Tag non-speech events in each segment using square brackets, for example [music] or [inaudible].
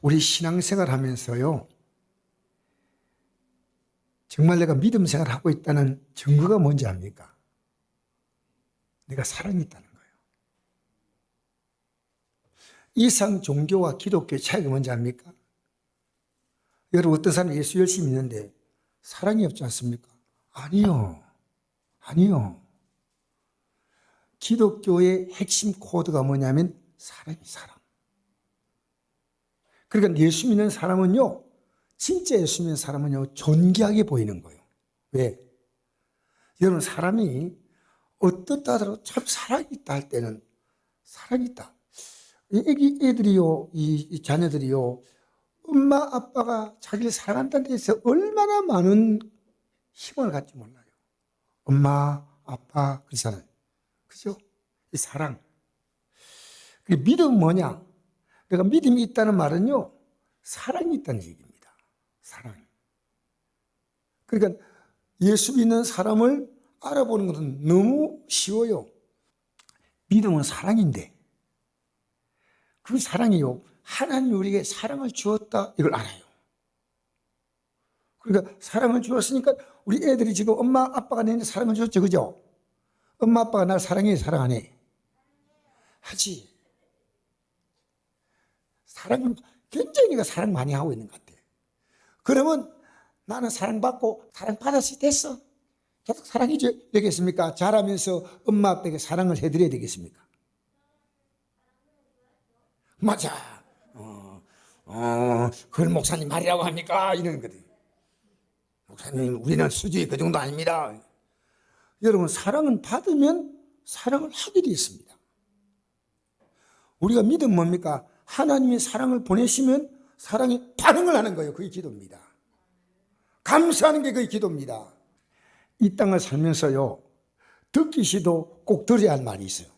우리 신앙생활 하면서요. 정말 내가 믿음 생활 하고 있다는 증거가 뭔지 압니까? 내가 사랑이 있다는 거예요. 이상 종교와 기독교의 차이가 뭔지 압니까? 여러분 어떤 사람이 예수 열심히 믿는데 사랑이 없지 않습니까? 아니요. 아니요. 기독교의 핵심 코드가 뭐냐면 사랑이 사랑. 그러니까 예수 믿는 사람은요, 진짜 예수 믿는 사람은요, 존귀하게 보이는 거예요. 왜? 여러분, 사람이 어떻다 하더라도 참 사랑이 있다 할 때는 사랑이 있다. 이 애기, 애들이요, 이, 이 자녀들이요, 엄마, 아빠가 자기를 사랑한다는 데서 얼마나 많은 힘을 갖지 몰라요. 엄마, 아빠, 그렇잖아요. 그죠? 이 사랑. 그 믿음은 뭐냐? 내가 믿음이 있다는 말은요, 사랑이 있다는 얘기입니다. 사랑. 그러니까 예수 믿는 사람을 알아보는 것은 너무 쉬워요. 믿음은 사랑인데, 그 사랑이요, 하나님이 우리에게 사랑을 주었다, 이걸 알아요. 그러니까 사랑을 주었으니까 우리 애들이 지금 엄마, 아빠가 내게 사랑을 줬죠, 그죠? 엄마, 아빠가 날 사랑해, 사랑 안 해? 하지. 사랑을 굉장히 사랑 많이 하고 있는 것 같아. 그러면 나는 사랑받고 사랑받았을 됐어. 계속 줘야 되겠습니까? 자라면서 엄마 아빠에게 사랑을 해드려야 되겠습니까? 맞아. 어, 어, 그걸 목사님 말이라고 합니까? 이러는 거지. 목사님, 우리는 수준이 그 정도 아닙니다. 여러분, 사랑은 받으면 사랑을 하게 되어 있습니다. 우리가 믿음 뭡니까? 하나님이 사랑을 보내시면 사랑이 반응을 하는 거예요. 그게 기도입니다. 감사하는 게 그게 기도입니다. 이 땅을 살면서요, 듣기 시도 꼭 들어야 할 말이 있어요.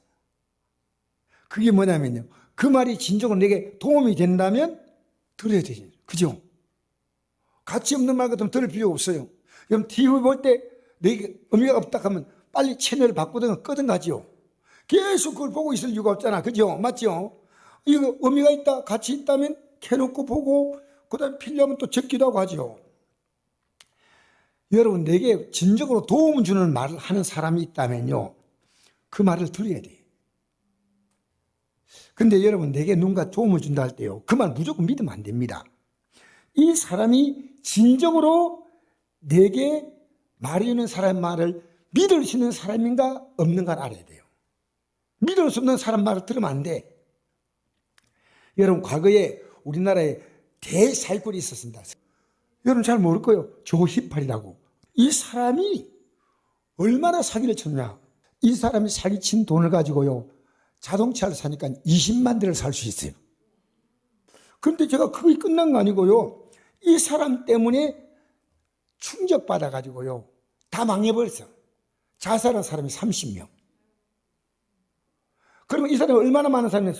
그게 뭐냐면요. 그 말이 진정으로 내게 도움이 된다면 들어야 되죠. 그죠? 가치 없는 말 같으면 들을 필요 없어요. 그럼 TV 볼 때 내게 의미가 없다 하면 빨리 채널을 바꾸든가 끄든가 하지요. 계속 그걸 보고 있을 이유가 없잖아. 그죠? 맞죠? 이거 의미가 있다, 가치 있다면 켜놓고 보고, 그 다음에 필요하면 또 적기도 하고 하죠. 여러분, 내게 진정으로 도움을 주는 말을 하는 사람이 있다면요. 그 말을 들어야 돼. 근데 여러분, 내게 누군가 도움을 준다 할 때요. 그 말 무조건 믿으면 안 됩니다. 이 사람이 진정으로 내게 말해주는 사람 말을 믿을 수 있는 사람인가 없는가를 알아야 돼요. 믿을 수 없는 사람 말을 들으면 안 돼. 여러분, 과거에 우리나라에 대살굴이 있었습니다. 여러분 잘 모를 거예요. 조희팔이라고. 이 사람이 얼마나 사기를 쳤냐. 이 사람이 사기친 돈을 가지고요. 자동차를 사니까 20만 대를 살 수 있어요. 그런데 제가 그게 끝난 거 아니고요. 이 사람 때문에 충격받아 가지고요. 다 망해버렸어. 자살한 사람이 30명. 그러면 이 사람이 얼마나 많은 사람이?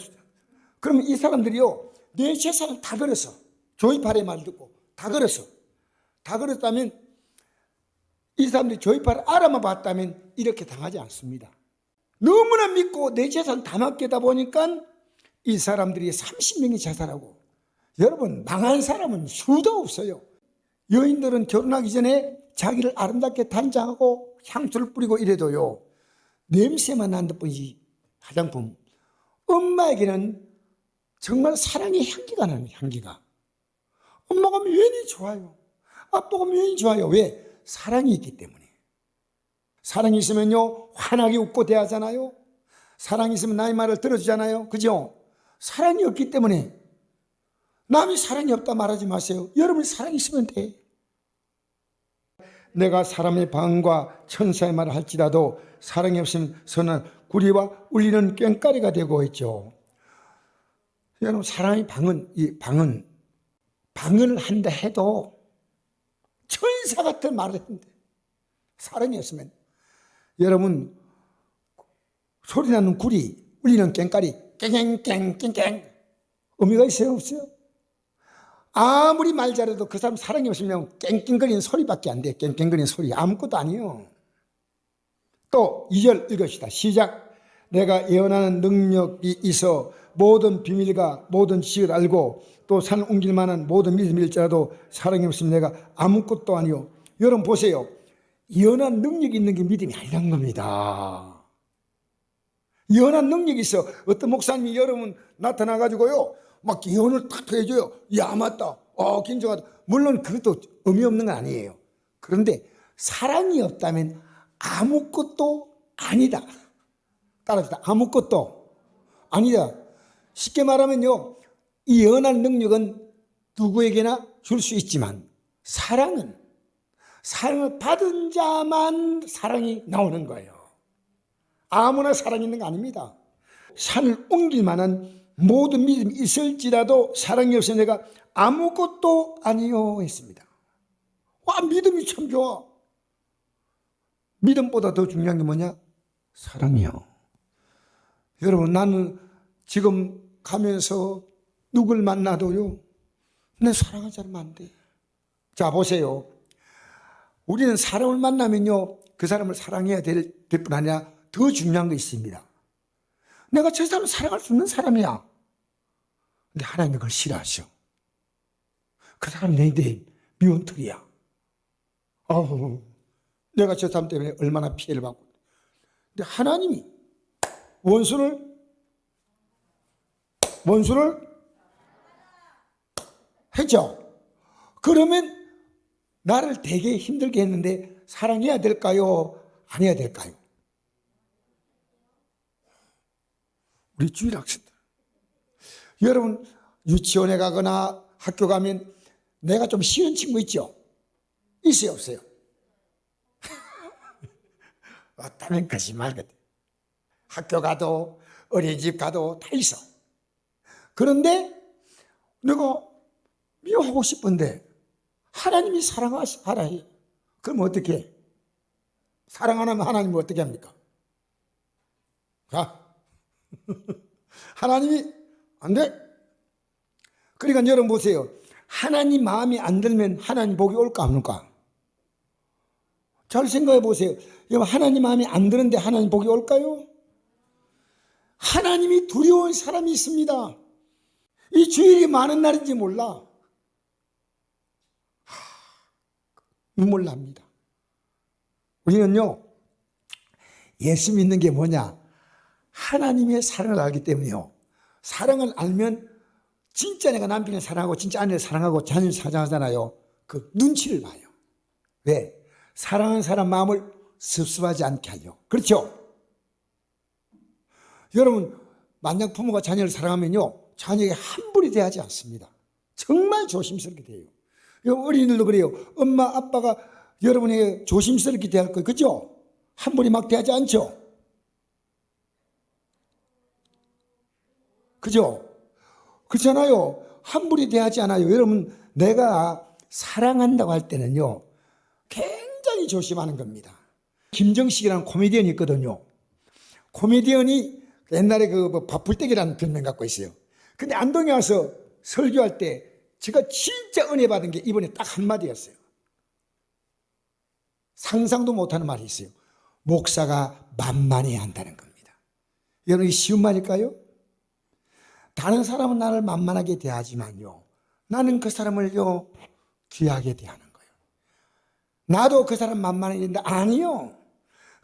그러면 이 사람들이요. 내 재산을 다 걸었어. 조이팔의 말 듣고 다 걸었어. 다 걸었다면 이 사람들이 조이팔을 알아만 봤다면 이렇게 당하지 않습니다. 너무나 믿고 내 재산 다 맡기다 보니까 이 사람들이 30명이 자살하고 여러분 망한 사람은 수도 없어요. 여인들은 결혼하기 전에 자기를 아름답게 단장하고 향수를 뿌리고 이래도요. 냄새만 난듯 뿐이지 화장품. 엄마에게는 정말 사랑의 향기가 나는 향기가. 엄마가 면이 좋아요. 아빠가 면이 좋아요. 왜? 사랑이 있기 때문에. 사랑이 있으면요, 환하게 웃고 대하잖아요. 사랑이 있으면 나의 말을 들어주잖아요. 그죠? 사랑이 없기 때문에 남이 사랑이 없다 말하지 마세요. 여러분이 사랑이 있으면 돼. 내가 사람의 방과 천사의 말을 할지라도 사랑이 없으면 선한 구리와 울리는 꽹까리가 되고 있죠. 여러분 사랑의 방은 이 방은 방언을 한다 해도 천사 같은 말을 했는데 사랑이 없으면 여러분 소리 나는 구리 울리는 꽹까리 깽깽깽깽깽 의미가 있어요 없어요? 아무리 말 잘해도 그 사람 사랑이 없으면 깽깽거리는 소리밖에 안 돼. 깽깽거리는 소리 아무것도 아니요. 또 2절 읽읍시다. 시작. 내가 예언하는 능력이 있어 모든 비밀과 모든 지식을 알고 또 산을 옮길 만한 모든 믿음이 일지라도 사랑이 없으면 내가 아무것도 아니요. 여러분 보세요. 연한 능력이 있는 게 믿음이 아니란 겁니다. 연한 능력이 있어. 어떤 목사님이 여러분 나타나가지고요. 막 예언을 탁 해줘요. 야, 맞다. 어, 긴장하다. 물론 그것도 의미 없는 건 아니에요. 그런데 사랑이 없다면 아무것도 아니다. 따라합시다. 아무것도 아니다. 쉽게 말하면요. 이 연한 능력은 누구에게나 줄 수 있지만 사랑은 사랑을 받은 자만 사랑이 나오는 거예요. 아무나 사랑이 있는 거 아닙니다. 산을 옮길 만한 모든 믿음이 있을지라도 사랑이 없어 내가 아무것도 아니요 했습니다. 와, 믿음이 참 좋아. 믿음보다 더 중요한 게 뭐냐? 사랑이요. 여러분, 나는 지금 가면서 누굴 만나도요, 내 사랑하는 사람 안 돼. 자, 보세요. 우리는 사람을 만나면요, 그 사람을 사랑해야 될, 될뿐 아니라 더 중요한 거 있습니다. 내가 저 사람을 사랑할 수 있는 사람이야. 근데 하나님은 그걸 싫어하셔. 그 사람이 내내 미운털이야. 어우, 내가 저 사람 때문에 얼마나 피해를 받고. 근데 하나님이 원수를, 원수를 했죠. 그러면 나를 되게 힘들게 했는데 사랑해야 될까요? 안 해야 될까요? 우리 주일 학생들. 여러분, 유치원에 가거나 학교 가면 내가 좀 싫은 친구 있죠? 있어요, 없어요? [laughs] 어따면 거짓말 같아. 학교 가도, 어린이집 가도 다 있어. 그런데 내가 미워하고 싶은데 하나님이 사랑하라 해. 그럼 어떻게 해? 사랑 안 하면 하나님은 어떻게 합니까? 가. [laughs] 하나님이 안 돼. 그러니까 여러분 보세요. 하나님 마음이 안 들면 하나님 복이 올까 안 올까? 잘 생각해 보세요. 여러분 하나님 마음이 안 드는데 하나님 복이 올까요? 하나님이 두려운 사람이 있습니다. 이 주일이 많은 날인지 몰라. 하, 눈물 납니다. 우리는요, 예수 믿는 게 뭐냐? 하나님의 사랑을 알기 때문에요. 사랑을 알면 진짜 내가 남편을 사랑하고 진짜 아내를 사랑하고 자녀를 사랑하잖아요. 그 눈치를 봐요. 왜? 사랑하는 사람 마음을 습습하지 않게 하려. 그렇죠? 여러분, 만약 부모가 자녀를 사랑하면요. 자녀에게 함부로 대하지 않습니다. 정말 조심스럽게 돼요. 어린이들도 그래요. 엄마, 아빠가 여러분에게 조심스럽게 대할 거예요. 그죠? 함부로 막 대하지 않죠? 그죠? 그렇잖아요. 함부로 대하지 않아요. 여러분, 내가 사랑한다고 할 때는요, 굉장히 조심하는 겁니다. 김정식이라는 코미디언이 있거든요. 코미디언이 옛날에 그 바풀떼기라는 별명 갖고 있어요. 근데 안동에 와서 설교할 때 제가 진짜 은혜 받은 게 이번에 딱 한마디였어요. 상상도 못하는 말이 있어요. 목사가 만만해야 한다는 겁니다. 여러분, 이 쉬운 말일까요? 다른 사람은 나를 만만하게 대하지만요. 나는 그 사람을요, 귀하게 대하는 거예요. 나도 그 사람 만만하게 된다. 아니요.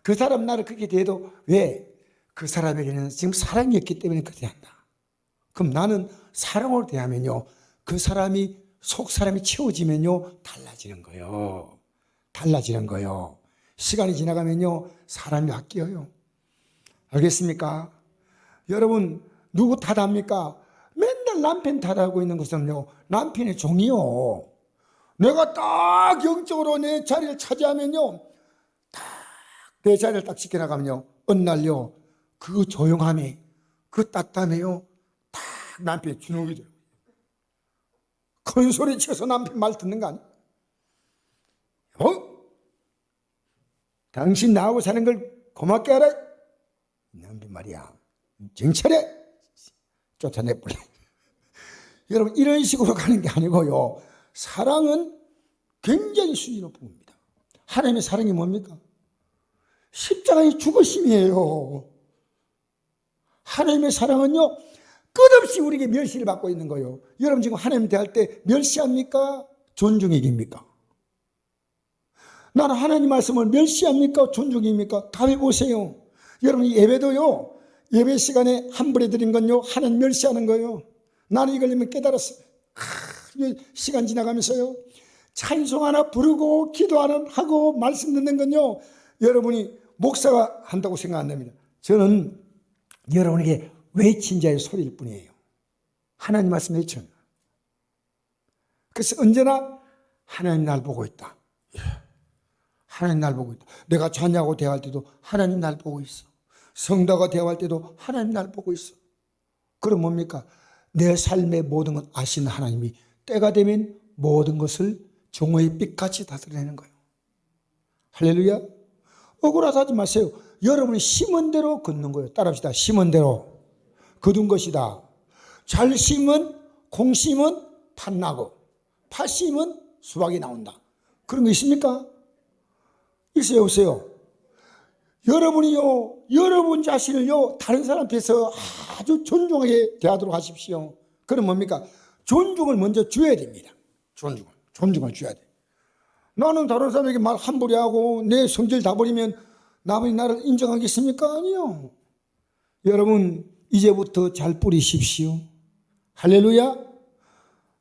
그 사람 나를 그렇게 대해도 왜? 그 사람에게는 지금 사랑이 없기 때문에 그렇게 한다. 그럼 나는 사랑으로 대하면요. 그 사람이 속 사람이 채워지면요. 달라지는 거예요. 달라지는 거예요. 시간이 지나가면요. 사람이 바뀌어요. 알겠습니까? 여러분, 누구 탓합니까? 맨날 남편 탓하고 있는 것은요. 남편의 종이요. 내가 딱 영적으로 내 자리를 차지하면요. 딱 내 자리를 딱 지켜나가면요. 어느 날요. 그 조용함이, 그 따뜻함이요. 딱 남편의 주눅이 돼요. 큰 소리 쳐서 남편 말 듣는 거 아니야? 어? 당신 나하고 사는 걸 고맙게 알아? 남편 말이야. 정찰해! 쫓아내버려. [laughs] 여러분, 이런 식으로 가는 게 아니고요. 사랑은 굉장히 수준이 높은 겁니다. 하나님의 사랑이 뭡니까? 십자가의 죽으심이에요. 하나님의 사랑은요, 끝없이 우리에게 멸시를 받고 있는 거예요. 여러분 지금 하나님 대할 때 멸시합니까? 존중이깁니까? 나는 하나님 말씀을 멸시합니까? 존중입니까? 답해 보세요. 여러분 이 예배도요. 예배 시간에 환불해 드린 건요. 하나님 멸시하는 거예요. 나는 이걸 이미 깨달았어요. 시간 지나가면서요. 찬송 하나 부르고 기도 하나 하고 말씀 듣는 건요. 여러분이 목사가 한다고 생각 안 됩니다. 저는 여러분에게 외친 자의 소리일 뿐이에요. 하나님 말씀 외쳐요. 그래서 언제나 하나님 날 보고 있다. 예. 하나님 날 보고 있다. 내가 자녀하고 대화할 때도 하나님 날 보고 있어. 성도가 대화할 때도 하나님 날 보고 있어. 그럼 뭡니까? 내 삶의 모든 것 아시는 하나님이 때가 되면 모든 것을 종의 빛같이 다스리는 거예요. 할렐루야. 억울하다 하지 마세요. 여러분이 심은 대로 걷는 거예요. 따라합시다. 심은 대로 거둔 것이다. 잘 심은 공 심은 팥나고 팥 심은 수박이 나온다. 그런 거 있습니까? 있어요, 없어요? 여러분이요, 여러분 자신을요, 다른 사람 앞에서 아주 존중하게 대하도록 하십시오. 그럼 뭡니까? 존중을 먼저 줘야 됩니다. 존중을. 존중을 줘야 돼. 나는 다른 사람에게 말 함부로 하고 내 성질 다 버리면 남이 나를 인정하겠습니까? 아니요. 여러분, 이제부터 잘 뿌리십시오. 할렐루야.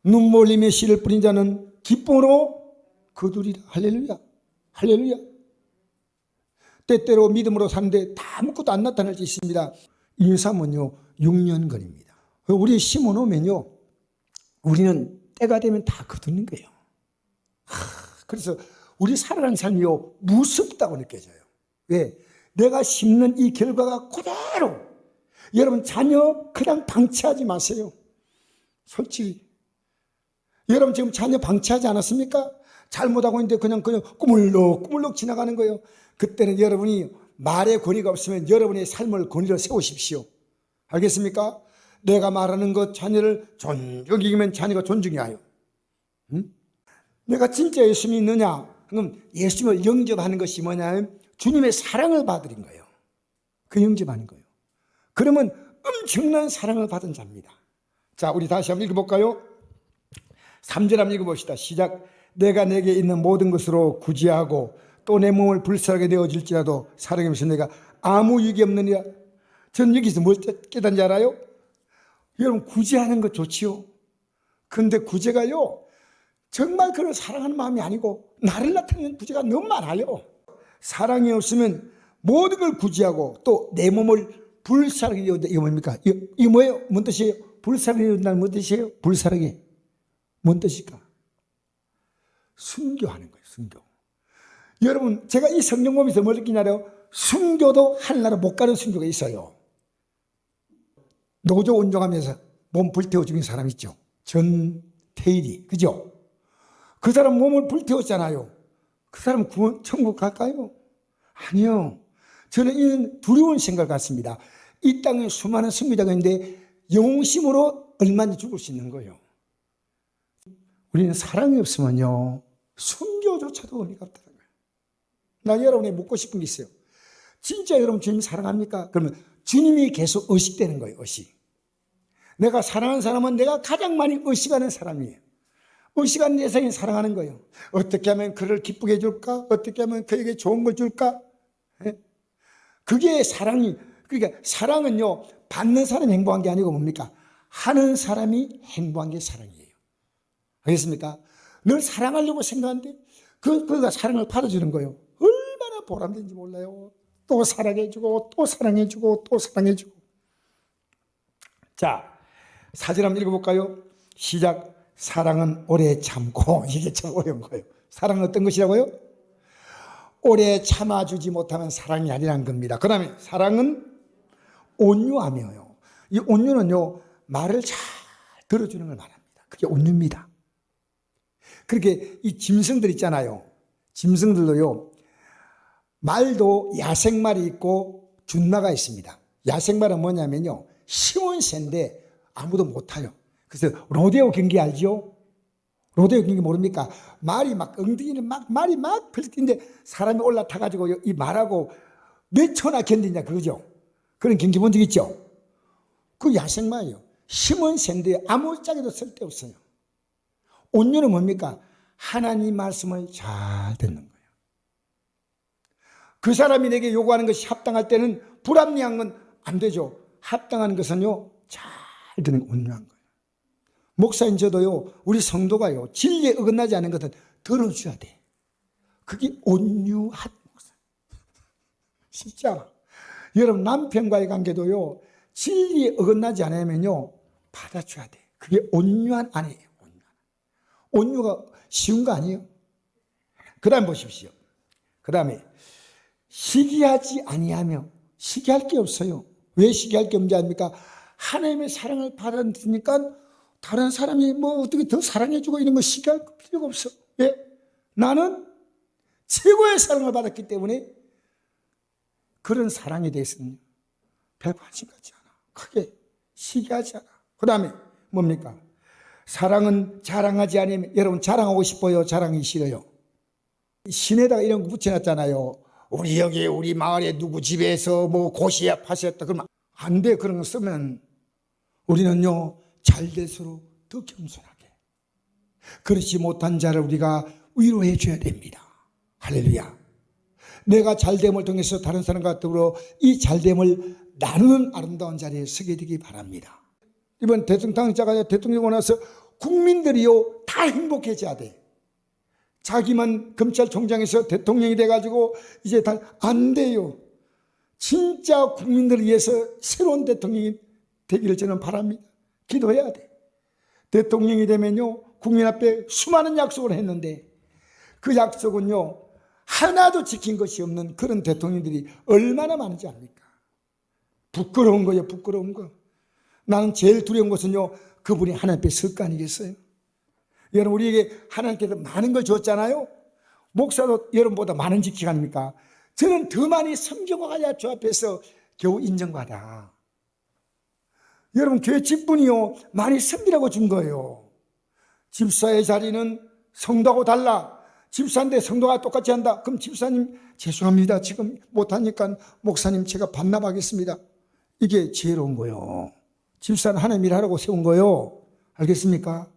눈물 흘리며 씨를 뿌린 자는 기쁨으로 거두리라. 할렐루야. 할렐루야. 때때로 믿음으로 다 아무것도 안 나타날 수 있습니다. 인삼은요, 6년 걸립니다. 우리 심어놓으면요, 우리는 때가 되면 다 거두는 거예요. 하, 그래서 우리 살아가는 삶이요, 무섭다고 느껴져요. 왜? 내가 심는 이 결과가 그대로 여러분 자녀 그냥 방치하지 마세요. 솔직히 여러분 지금 자녀 방치하지 않았습니까? 잘못하고 있는데 그냥 그냥 꾸물럭 꾸물럭 지나가는 거예요. 그때는 여러분이 말의 권위가 없으면 여러분의 삶을 권위로 세우십시오. 알겠습니까? 내가 말하는 것 자녀를 존중이면 자녀가 존중이 하요. 응? 내가 진짜 예수님이 있느냐? 그럼 예수님을 영접하는 것이 뭐냐면 주님의 사랑을 받으린 거예요. 그 영접하는 거예요. 그러면 엄청난 사랑을 받은 자입니다. 자, 우리 다시 한번 읽어볼까요? 3절 한번 읽어봅시다. 시작. 내가 내게 있는 모든 것으로 구제하고 또 내 몸을 불쌍하게 내어질지라도 사랑하면서 내가 아무 유익이 없느니라. 전 여기서 뭘 깨닫는지 알아요? 여러분 구제하는 거 좋지요. 근데 구제가요. 정말 그를 사랑하는 마음이 아니고 나를 나타내는 구제가 너무 많아요. 사랑이 없으면 모든 걸 구제하고 또 내 몸을 불사르게 여다 이거 뭡니까? 이거 뭐예요? 뭔 뜻이에요? 불사르게 여다는 뭔 뜻이에요? 불사르게 뭔 뜻일까? 순교하는 거예요. 순교. 여러분 제가 이 성경 보면서 뭘 느끼냐요? 순교도 하늘나라 못 가는 순교가 있어요. 노조 운동하면서 몸 불태워 죽인 사람 있죠. 전태일이 그죠? 그 사람 몸을 불태웠잖아요. 그 사람 구원 천국 갈까요? 아니요. 저는 이 두려운 생각 같습니다. 이 땅에 수많은 승리자가 있는데 영심으로 얼마나 죽을 수 있는 거예요. 우리는 사랑이 없으면요. 순교조차도 의미가 없다는 거예요. 나 여러분에 묻고 싶은 게 있어요. 진짜 여러분 주님 사랑합니까? 그러면 주님이 계속 의식되는 거예요. 의식. 내가 사랑하는 사람은 내가 가장 많이 의식하는 사람이에요. 의식하는 대상이 사랑하는 거예요. 어떻게 하면 그를 기쁘게 해줄까? 어떻게 하면 그에게 좋은 걸 줄까? 예? 그게 사랑이, 그러니까 사랑은요, 받는 사람이 행복한 게 아니고 뭡니까? 하는 사람이 행복한 게 사랑이에요. 알겠습니까? 늘 사랑하려고 생각하는데, 그, 그가 사랑을 받아주는 거예요. 얼마나 보람된지 몰라요. 또 사랑해주고, 또 사랑해주고, 또 사랑해주고. 자, 사진 한번 읽어볼까요? 시작. 사랑은 오래 참고, [laughs] 이게 참 어려운 거예요. 사랑은 어떤 것이라고요? 오래 참아주지 못하면 사랑이 아니라는 겁니다. 그 다음에 사랑은 온유하며요. 이 온유는요, 말을 잘 들어주는 걸 말합니다. 그게 온유입니다. 그렇게 이 짐승들 있잖아요. 짐승들도요, 말도 야생말이 있고 준마가 있습니다. 야생말은 뭐냐면요, 쉬운 새인데 아무도 못 타요. 그래서 로데오 경기 알죠? 로데오 경기 모릅니까? 말이 막 엉덩이는 막 말이 막 펼치는데 사람이 올라타 가지고 이 말하고 몇 초나 견디냐 그거죠. 그런 경기 본 적 있죠? 그 야생마예요. 힘은 센데 아무 짝에도 쓸데없어요. 온유는 뭡니까? 하나님 말씀을 잘 듣는 거예요. 그 사람이 내게 요구하는 것이 합당할 때는 불합리한 건 안 되죠. 합당한 것은요, 잘 듣는 온유한 거예요. 목사인 저도요, 우리 성도가요, 진리에 어긋나지 않은 것은 들어줘야 돼. 그게 온유한 목사. [laughs] 않아. 여러분, 남편과의 관계도요, 진리에 어긋나지 않으면요, 받아줘야 돼. 그게 온유한 아내예요, 온유한. 온유가 쉬운 거 아니에요? 그 다음 보십시오. 그 다음에, 시기하지 아니하며, 시기할 게 없어요. 왜 시기할 게 없는지 압니까? 하나님의 사랑을 받았으니까 다른 사람이 뭐 어떻게 더 사랑해주고 이런 거 시기할 필요가 없어. 왜? 나는 최고의 사랑을 받았기 때문에 그런 사랑에 대해서는 별 관심 갖지 않아. 크게 시기하지 않아. 그 다음에 뭡니까? 사랑은 자랑하지 않으면 여러분 자랑하고 싶어요? 자랑이 싫어요? 신에다가 이런 거 붙여놨잖아요. 우리 여기 우리 마을에 누구 집에서 뭐 고시야 파셨다 그러면 안 돼. 그런 거 쓰면 우리는요 잘 될수록 더 겸손하게 그렇지 못한 자를 우리가 위로해 줘야 됩니다. 할렐루야. 내가 잘됨을 통해서 다른 사람과 더불어 이 잘됨을 나누는 아름다운 자리에 서게 되기 바랍니다. 이번 대통령자가 대통령 나서 국민들이요 다 행복해져야 돼. 자기만 검찰총장에서 대통령이 돼가지고 이제 다 안 돼요. 진짜 국민들을 위해서 새로운 대통령이 되기를 저는 바랍니다. 기도해야 돼. 대통령이 되면요, 국민 앞에 수많은 약속을 했는데 그 약속은요, 하나도 지킨 것이 없는 그런 대통령들이 얼마나 많은지 압니까? 부끄러운 거예요, 부끄러운 거. 나는 제일 두려운 것은요, 그분이 하나님 앞에 설 거 아니겠어요? 여러분, 우리에게 하나님께서 많은 걸 줬잖아요? 목사도 여러분보다 많은 아닙니까? 저는 더 많이 섬기고 가야 주 앞에서 겨우 인정받아. 여러분, 교회 직분이요, 많이 섬기라고 준 거예요. 집사의 자리는 성도하고 달라. 집사인데 성도가 똑같이 한다. 그럼 집사님, 죄송합니다. 지금 못하니까 목사님 제가 반납하겠습니다. 이게 지혜로운 거요. 집사는 하나님 일하라고 세운 거요. 알겠습니까?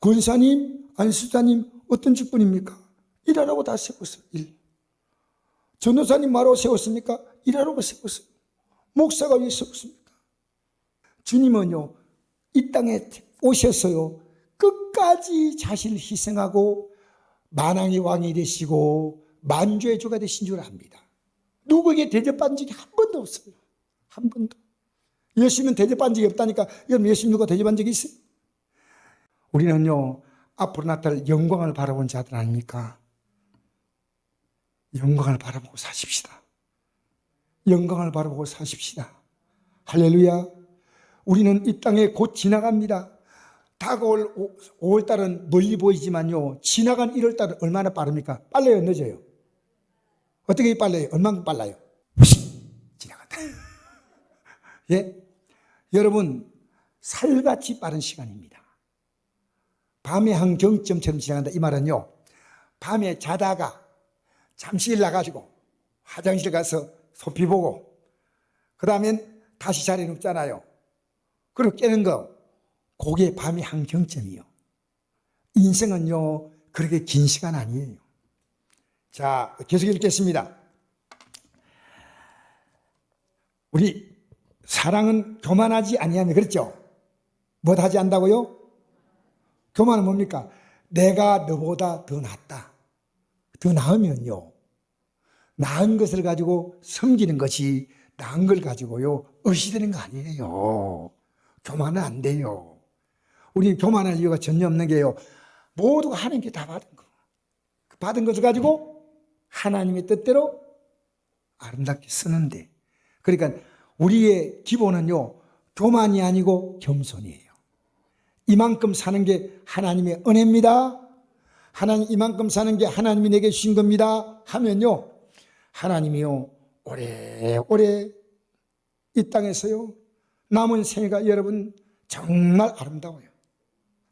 권사님, 안수사님, 어떤 직분입니까? 일하라고 다 세웠어요. 일. 전도사님 말로 세웠습니까? 일하라고 세웠어요. 목사가 왜 세웠습니까? 주님은요, 이 땅에 오셨어요. 끝까지 자신을 희생하고 만왕의 왕이 되시고 만주의 주가 되신 줄 압니다. 누구에게 대접받은 적이 한 번도 없어요. 한 번도. 예수님은 대접받은 적이 없다니까 여러분 예수님 누가 대접한 적이 있어요? 우리는요 앞으로 나타날 영광을 바라본 자들 아닙니까? 영광을 바라보고 사십시다. 영광을 바라보고 사십시다. 할렐루야. 우리는 이 땅에 곧 지나갑니다. 다가올 5월 달은 멀리 보이지만요. 지나간 1월 달은 얼마나 빠릅니까? 빨라요, 늦어요? 어떻게 빨라요? 얼마큼 빨라요? 지나간다. [laughs] 예? 여러분, 살같이 빠른 시간입니다. 밤의 한 경점처럼 지나간다. 이 말은요. 밤에 자다가 잠시 일 나가지고 화장실 가서 소피 보고 그 다음엔 다시 자리에 눕잖아요. 그리고 깨는 거 그게 밤의 한 경점이요. 인생은요 그렇게 긴 시간 아니에요. 자 계속 읽겠습니다. 우리 사랑은 교만하지 아니하며 그랬죠? 뭐 하지 않다고요? 교만은 뭡니까? 내가 너보다 더 낫다. 더 나으면요. 나은 것을 가지고 섬기는 것이 나은 걸 가지고요. 의시되는 거 아니에요. 교만은 안 돼요. 우리 교만할 이유가 전혀 없는 게요. 모두가 하나님께 다 받은 거. 그 받은 것을 가지고 하나님의 뜻대로 아름답게 쓰는데. 그러니까 우리의 기본은요. 교만이 아니고 겸손이에요. 이만큼 사는 게 하나님의 은혜입니다. 하나님 이만큼 사는 게 하나님이 내게 주신 겁니다. 하면요. 하나님이요. 오래오래 이 땅에서요. 남은 생애가 여러분 정말 아름다워요.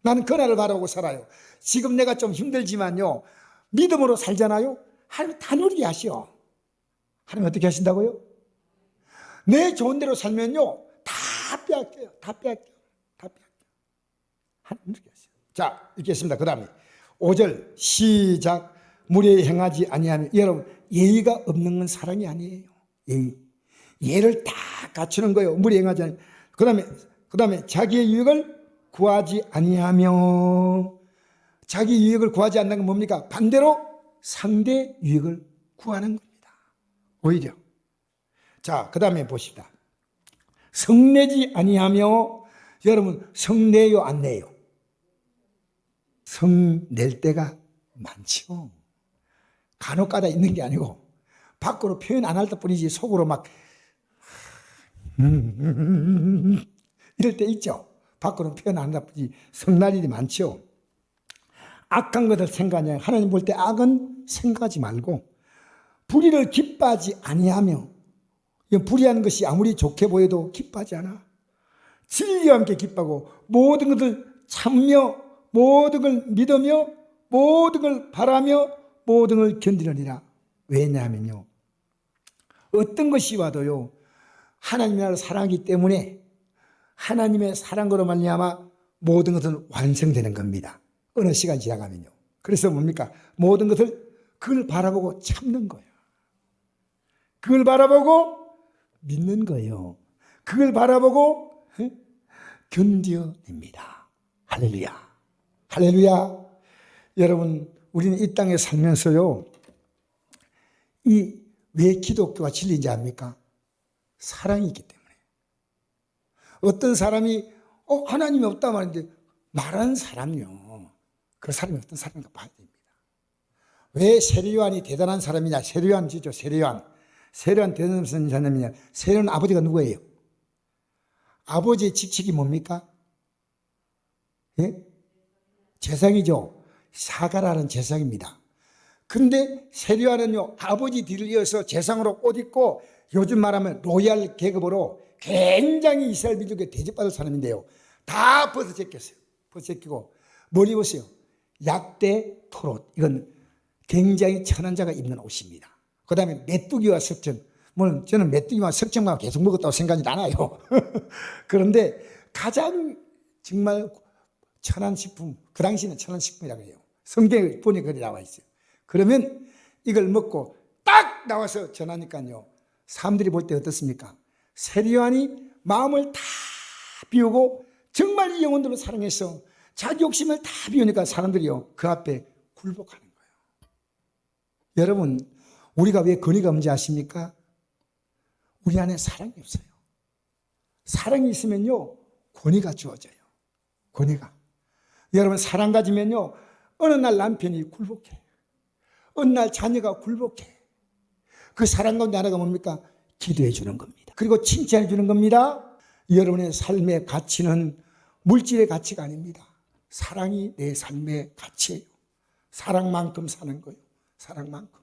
나는 그날을 바라고 살아요. 지금 내가 좀 힘들지만요. 믿음으로 살잖아요. 하나님 다 누리게 하시오. 하나님 어떻게 하신다고요? 내 좋은 대로 살면요. 다 빼앗겨요. 다 빼앗겨요. 하나님 이렇게 하세요. 자, 읽겠습니다. 그 다음에 5절 시작. 무례 행하지 아니하면 여러분 예의가 없는 건 사랑이 아니에요. 예의. 예를 다 갖추는 거예요. 무례 행하지 아니. 그 다음에 그 다음에 자기의 유익을 구하지 아니하며 자기 유익을 구하지 않는 건 뭡니까? 반대로 상대 유익을 구하는 겁니다. 오히려. 자, 그 다음에 보십시다. 성내지 아니하며 여러분 성내요 안 내요? 성 낼 때가 많죠. 간혹 가다 있는 게 아니고 밖으로 표현 안할 뿐이지 속으로 막 이럴 때 있죠. 밖으로 표현 안할 뿐이지 성날 일이 많죠. 악한 것을 생각하냐 하나님 볼 때 악은 생각하지 말고 불의를 기뻐하지 아니하며 이 불의한 것이 아무리 좋게 보여도 기뻐하지 않아. 진리와 함께 기뻐하고 모든 것을 참며 모든 걸 믿으며 모든 걸 바라며 모든 걸 견디느니라. 왜냐하면요. 어떤 것이 와도요. 하나님의 나라를 사랑하기 때문에 하나님의 사랑으로 말미암아 모든 것은 완성되는 겁니다. 어느 시간 지나가면요. 그래서 뭡니까? 모든 것을 그걸 바라보고 참는 거예요. 그걸 바라보고 믿는 거예요. 그걸 바라보고 에? 견뎌냅니다. 할렐루야. 할렐루야. 여러분, 우리는 이 땅에 살면서요. 이 왜 기독교가 진리인지 압니까? 사랑이 있기 때문에. 어떤 사람이 어 하나님이 없다 말인데 말하는 사람요. 그 사람이 어떤 사람인가 봐야 됩니다. 왜 세례요한이 대단한 사람이냐? 세례요한이죠. 세례요한. 세례요한 대단한 사람이냐? 세례요한 아버지가 누구예요? 아버지의 직책이 뭡니까? 예? 재상이죠. 사가라는 재상입니다. 근데 세례요한은요 아버지 뒤를 이어서 재상으로 옷 입고 요즘 말하면 로얄 계급으로 굉장히 이스라엘 민족에 대접받을 사람인데요. 다 벗어 제꼈어요. 벗어 제끼고 뭘 입었어요? 약대 토롯. 이건 굉장히 천한 자가 입는 옷입니다. 그 다음에 메뚜기와 석정. 물론 저는 메뚜기와 석정만 계속 먹었다고 생각이 나나요. [laughs] 그런데 가장 정말 천한 식품, 그 당시에는 천한 식품이라고 해요. 성경에 보니 그리 나와 있어요. 그러면 이걸 먹고 딱 나와서 전하니까요. 사람들이 볼 때 어떻습니까? 세리완이 마음을 다 비우고 정말 이 영혼들을 사랑해서 자기 욕심을 다 비우니까 사람들이요. 그 앞에 굴복하는 거예요. 여러분, 우리가 왜 건의가 문제 아십니까? 우리 안에 사랑이 없어요. 사랑이 있으면요. 권위가 주어져요. 권위가. 여러분, 사랑 가지면요. 어느 날 남편이 굴복해. 어느 날 자녀가 굴복해. 그 사랑 가운데 하나가 뭡니까? 기도해 주는 겁니다. 그리고 칭찬해 주는 겁니다. 여러분의 삶의 가치는 물질의 가치가 아닙니다. 사랑이 내 삶의 가치예요. 사랑만큼 사는 거예요. 사랑만큼.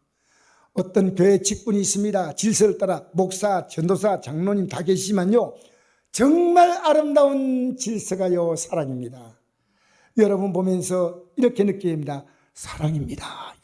어떤 교회 직분이 있습니다. 질서를 따라 목사, 전도사, 장로님 다 계시지만요. 정말 아름다운 질서가요, 사랑입니다. 여러분 보면서 이렇게 느낍니다. 사랑입니다.